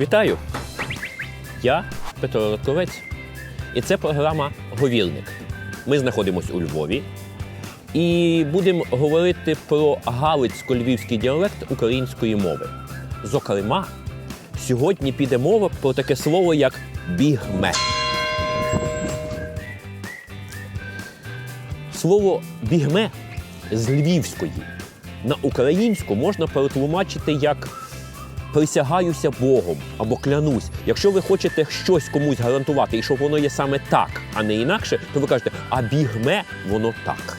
Вітаю! Я Петро Ротковець, і це програма Говірник. Ми знаходимося у Львові і будемо говорити про галицько-львівський діалект української мови. Зокрема, сьогодні піде мова про таке слово, як бігме. Слово бігме з львівської на українську можна перетлумачити як присягаюся Богом або клянусь. Якщо ви хочете щось комусь гарантувати, і щоб воно є саме так, а не інакше, то ви кажете, а бігме воно так.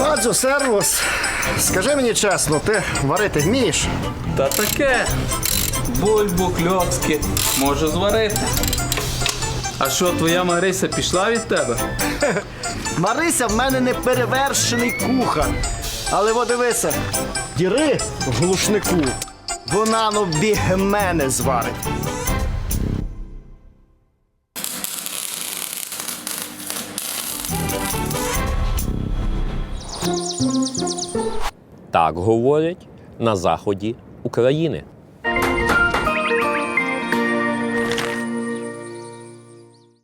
Ладзо, сервус. Скажи мені чесно, ти варити вмієш? Та таке. Бульбу, кльоцки, можу зварити. А що, твоя Марися пішла від тебе? Марися в мене не перевершений кухар. Але во дивися, діри в глушнику. Вона ну бігмене зварить. Так говорять на заході України.